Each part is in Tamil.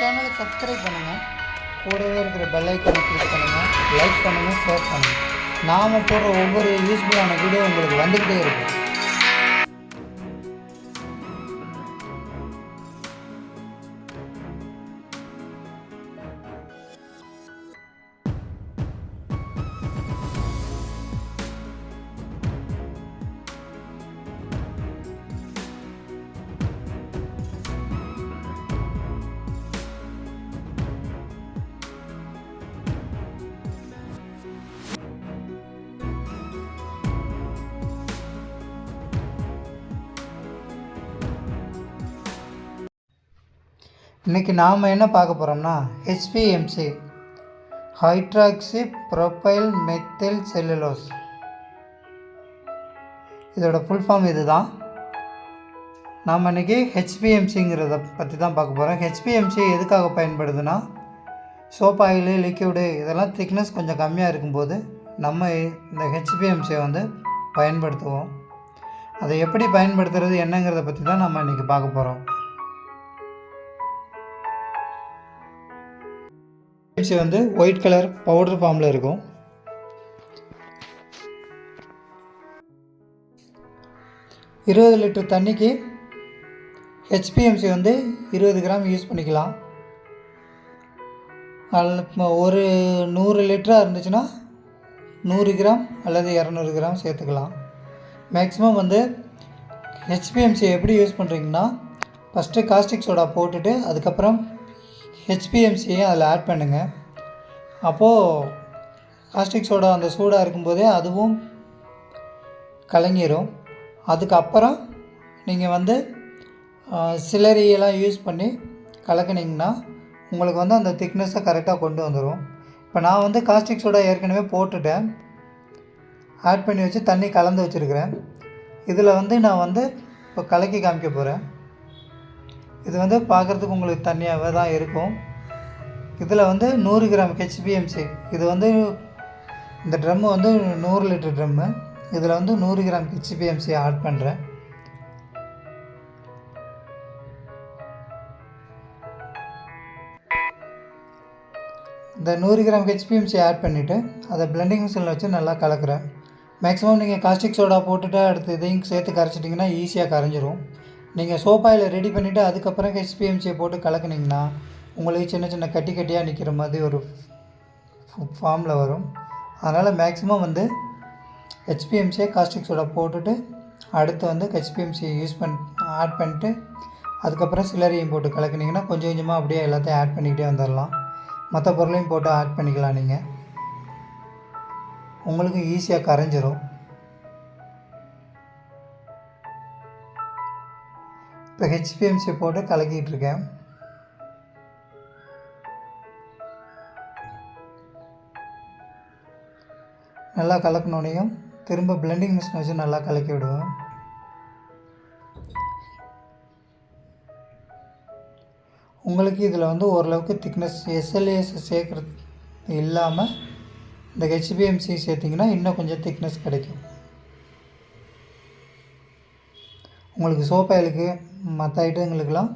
சேனலை சப்ஸ்கிரைப் பண்ணுங்கள் கூடவே இருக்கிற பெல்லைக்கனை கிளிக் பண்ணுங்கள் லைக் பண்ணுங்கள் ஷேர் பண்ணுங்கள் நாம் போடுற ஒவ்வொரு யூஸ்ஃபுல்லான வீடியோ உங்களுக்கு வந்துக்கிட்டே இருக்கும். இன்றைக்கி நாம் என்ன பார்க்க போகிறோம்னா HPMC hydroxy propyl methyl cellulose இதோட ஃபுல் ஃபார்ம் இது தான் நாம் இன்றைக்கி ஹெச்பிஎம்சிங்கிறத பற்றி தான் பார்க்க போகிறோம் ஹெச்பிஎம்சி எதுக்காக பயன்படுதுன்னா சோப் ஆயிலு லிக்யூடு இதெல்லாம் திக்னஸ் கொஞ்சம் கம்மியாக இருக்கும்போது நம்ம இந்த ஹெச்பிஎம்சியை வந்து பயன்படுத்துவோம். அதை எப்படி பயன்படுத்துறது என்னங்கிறத பற்றி தான் நம்ம இன்றைக்கி பார்க்க போகிறோம் ஹெச்பிஎம்சி வந்து ஒயிட் கலர் பவுடர் ஃபார்மில் இருக்கும். இருபது லிட்டர் தண்ணிக்கு ஹெச்பிஎம்சி வந்து இருபது கிராம் யூஸ் பண்ணிக்கலாம். ஒரு நூறு லிட்டராக இருந்துச்சுன்னா நூறு கிராம் அல்லது இரநூறு கிராம் சேர்த்துக்கலாம். மேக்ஸிமம் வந்து ஹெச்பிஎம்சி எப்படி யூஸ் பண்ணுறீங்கன்னா ஃபஸ்ட்டு காஸ்டிக் சோடா போட்டுட்டு அதுக்கப்புறம் ஹெச்பிஎம்சியை அதில் ஆட் பண்ணுங்கள் அப்போது காஸ்டிக் சோடா அந்த சூடாக இருக்கும்போதே அதுவும் கலங்கிரும். அதுக்கப்புறம் நீங்கள் வந்து சிலரியெல்லாம் யூஸ் பண்ணி கலக்குனிங்கன்னா உங்களுக்கு வந்து அந்த திக்னஸை கரெக்டாக கொண்டு வந்துடும் இப்போ நான் வந்து காஸ்டிக் சோடா ஏற்கனவே போட்டுட்டேன். ஆட் பண்ணி வச்சு தண்ணி கலந்து வச்சுருக்கிறேன். இதில் வந்து நான் வந்து இப்போ கலக்கி காமிக்க போகிறேன் இது வந்து பார்க்குறதுக்கு உங்களுக்கு தனியாகவே தான் இருக்கும். இதில் வந்து நூறு கிராம் ஹெச்பிஎம்சி இது வந்து இந்த ட்ரம்மு வந்து நூறு லிட்டர் ட்ரம்மு. இதில் வந்து நூறு கிராம் ஹெச்பிஎம்சி ஆட் பண்ணுறேன். இந்த நூறு கிராம் ஹெச்பிஎம்சி ஆட் பண்ணிவிட்டு அதை பிளெண்டிங் மிஷினில் வச்சு நல்லா கலக்கிறேன். மேக்ஸிமம் நீங்கள் காஸ்டிக் சோடா போட்டுட்டு அடுத்து இதையும் சேர்த்து கரைச்சிட்டிங்கன்னா ஈஸியாக கரைஞ்சிரும். நீங்கள் சோப்பாயில் ரெடி பண்ணிவிட்டு அதுக்கப்புறம் ஹெச்பிஎம்சியை போட்டு கலக்குனிங்கன்னா உங்களுக்கு சின்ன சின்ன கட்டி கட்டியாக நிற்கிற மாதிரி ஒரு ஃபார்மில் வரும். அதனால் மேக்ஸிமம் வந்து ஹெச்பிஎம்சியை காஸ்டிக் சோடா போட்டுட்டு அடுத்து வந்து ஹெச்பிஎம்சியை யூஸ் பண் ஆட் பண்ணிட்டு அதுக்கப்புறம் சிலரையும் போட்டு கலக்குனிங்கன்னா கொஞ்சம் கொஞ்சமாக அப்படியே எல்லாத்தையும் ஆட் பண்ணிக்கிட்டே வந்துடலாம் மற்ற பொருளையும் போட்டு ஆட் பண்ணிக்கலாம் நீங்கள் உங்களுக்கு ஈஸியாக கரைஞ்சிரும். இப்போ ஹெச்பிஎம்சி போட்டு கலக்கிட்டு இருக்கேன் நல்லா கலக்கினோடையும் திரும்ப பிளெண்டிங் மிஷின் வச்சு நல்லா கலக்கி விடுவோம். உங்களுக்கு இதில் வந்து ஓரளவுக்கு திக்னஸ் எஸ்எல்ஏஎஸ் சேர்க்குறது இல்லாமல் இந்த ஹெச்பிஎம்சி சேர்த்திங்கன்னா இன்னும் கொஞ்சம் திக்னஸ் கிடைக்கும். உங்களுக்கு சோப் ஆயிலுக்கு மற்ற ஐட்டங்களுக்கெல்லாம்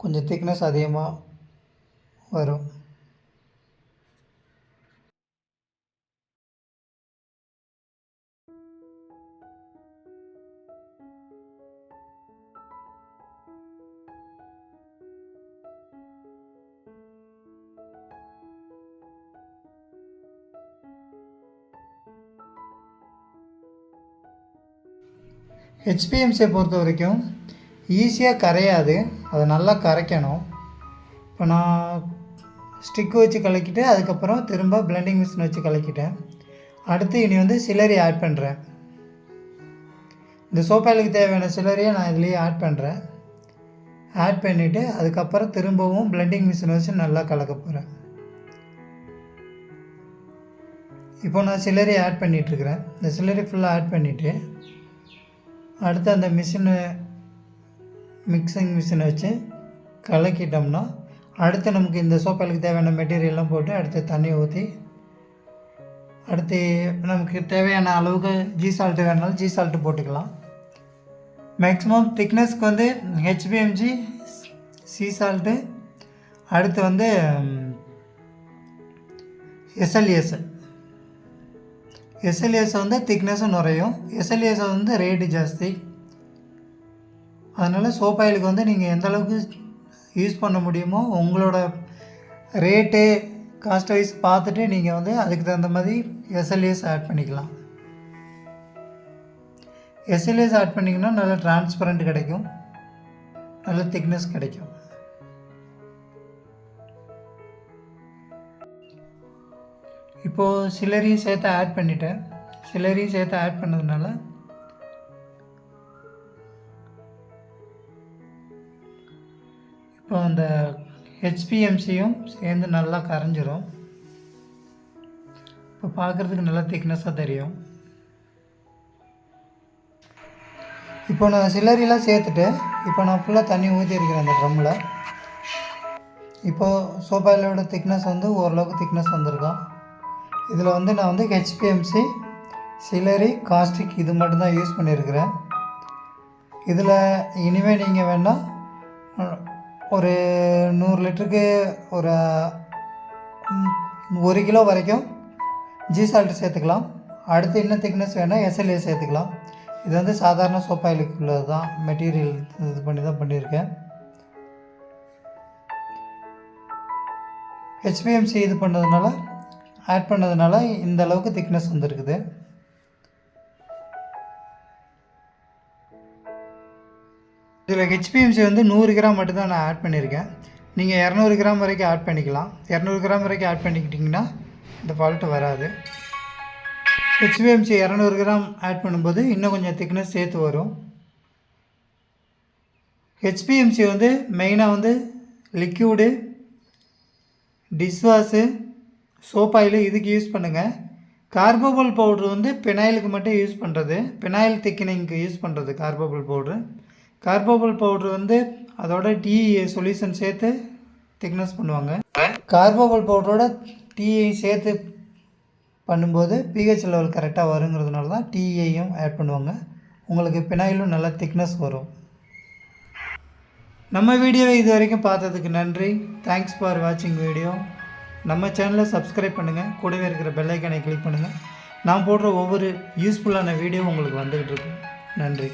கொஞ்சம் திக்னஸ் அதிகமாக வரும். ஹெச்பிஎம்சியை பொறுத்த வரைக்கும் ஈஸியாக கரையாது. அதை நல்லா கரைக்கணும். இப்போ நான் ஸ்டிக்கு வச்சு கலக்கிட்டு அதுக்கப்புறம் திரும்ப பிளெண்டிங் மிஷின் வச்சு கலக்கிட்டேன். அடுத்து இனி வந்து சிலரி ஆட் பண்ணுறேன் இந்த சோப்பாயிலுக்கு தேவையான சிலரியை நான் இதுலேயே ஆட் பண்ணுறேன் ஆட் பண்ணிவிட்டு அதுக்கப்புறம் திரும்பவும் பிளெண்டிங் மிஷின் வச்சு நல்லா கலக்க போகிறேன் இப்போ நான் சிலரி ஆட் பண்ணிகிட்ருக்கிறேன் இந்த சிலரி ஃபுல்லாக ஆட் பண்ணிவிட்டு அடுத்து அந்த மிஷினு மிக்சிங் மிஷினை வச்சு கலக்கிட்டோம்னா அடுத்து நமக்கு இந்த சோப்பாலுக்கு தேவையான மெட்டீரியல்லாம் போட்டு அடுத்து தண்ணி ஊற்றி அடுத்து நமக்கு தேவையான அளவுக்கு ஜீ சால்ட்டு வேணாலும் ஜீ சால்ட்டு போட்டுக்கலாம். மேக்ஸிமம் திக்னஸ்க்கு வந்து ஹெச்பிஎம்ஜி சி சால்ட்டு அடுத்து வந்து எஸ்எல்எஸ்எல் எஸ்எல்ஏஸ் வந்து திக்னஸும் நிறையும். எஸ்எல்ஏஸ் வந்து ரேட்டு ஜாஸ்தி. அதனால் சோப் ஆயிலுக்கு வந்து நீங்கள் எந்த அளவுக்கு யூஸ் பண்ண முடியுமோ உங்களோட ரேட்டு காஸ்ட் வைஸ் பார்த்துட்டு நீங்கள் வந்து அதுக்கு தகுந்த மாதிரி எஸ்எல்ஏஸ் ஆட் பண்ணிக்கலாம். எஸ்எல்ஏஸ் ஆட் பண்ணிங்கன்னா நல்ல டிரான்ஸ்பரண்ட் கிடைக்கும். நல்ல திக்னஸ் கிடைக்கும். இப்போது சிலரையும் சேர்த்து ஆட் பண்ணிட்டேன். சிலரையும் சேர்த்து ஆட் பண்ணதுனால இப்போ அந்த ஹெச்பிஎம்சியும் சேர்ந்து நல்லா கரைஞ்சிரும். இப்போ பார்க்குறதுக்கு நல்லா திக்னஸாக தெரியும். இப்போ நான் சிலரிலாம் சேர்த்துட்டு இப்போ நான் ஃபுல்லாக தண்ணி ஊற்றிருக்கிறேன் அந்த ட்ரம்மில் இப்போது சோபாயிலோட திக்னஸ் வந்து ஓரளவுக்கு திக்னஸ் வந்திருக்கான் இதில் வந்து நான் வந்து ஹெச்பிஎம்சி சிலரி காஸ்டிக் இது மட்டும்தான் யூஸ் பண்ணியிருக்கிறேன். இதில் இனிமேல் நீங்கள் வேணால் ஒரு நூறு லிட்டருக்கு ஒரு ஒரு கிலோ வரைக்கும் ஜி சால்ட் சேர்த்துக்கலாம். அடுத்து என்ன திக்னஸ் வேணால் எஸ்எல்ஏ சேர்த்துக்கலாம். இது வந்து சாதாரண சோப்பாயிலுக்கு உள்ளது தான். மெட்டீரியல் இது பண்ணி தான் பண்ணியிருக்கேன். ஹெச்பிஎம்சி இது பண்ணதுனால ஆட் பண்ணதுனால இந்த அளவுக்கு திக்னஸ் வந்துருக்குது. இதில் ஹெச்பிஎம்சி வந்து நூறு கிராம் மட்டும்தான் நான் ஆட் பண்ணியிருக்கேன் நீங்கள் இரநூறு கிராம் வரைக்கும் ஆட் பண்ணிக்கலாம். இரநூறு கிராம் வரைக்கும் ஆட் பண்ணிக்கிட்டிங்கன்னா இந்த ஃபால்ட்டு வராது. ஹெச்பிஎம்சி இரநூறு கிராம் ஆட் பண்ணும்போது இன்னும் கொஞ்சம் திக்னஸ் சேர்த்து வரும். ஹெச்பிஎம்சி வந்து மெயினாக வந்து லிக்யூடு டிஷ்வாஷு சோப் ஆயில் இதுக்கு யூஸ் பண்ணுங்கள் கார்போபல் பவுட்ரு வந்து பினாயிலுக்கு மட்டும் யூஸ் பண்ணுறது பினாயில் திக்கினிங்க்கு யூஸ் பண்ணுறது கார்போபல் பவுட்ரு கார்போபல் பவுட்ரு வந்து அதோட டீ சொல்யூஷன் சேர்த்து திக்னஸ் பண்ணுவாங்க. கார்போபல் பவுடரோட டீயை சேர்த்து பண்ணும்போது பிஹெச் லெவல் கரெக்டாக வருங்கிறதுனால தான் டீயையும் ஆட் பண்ணுவாங்க. உங்களுக்கு பினாயிலும் நல்லா திக்னஸ் வரும். நம்ம வீடியோவை இது வரைக்கும் பார்த்ததுக்கு நன்றி. தேங்க்ஸ் ஃபார் வாட்சிங் வீடியோ நம்ம சேனலை சப்ஸ்கிரைப் பண்ணுங்கள் கூடவே இருக்கிற பெல்லைக்கனை கிளிக் பண்ணுங்கள் நான் போடுற ஒவ்வொரு யூஸ்ஃபுல்லான வீடியோ உங்களுக்கு வந்துக்கிட்டு இருக்கும். நன்றி.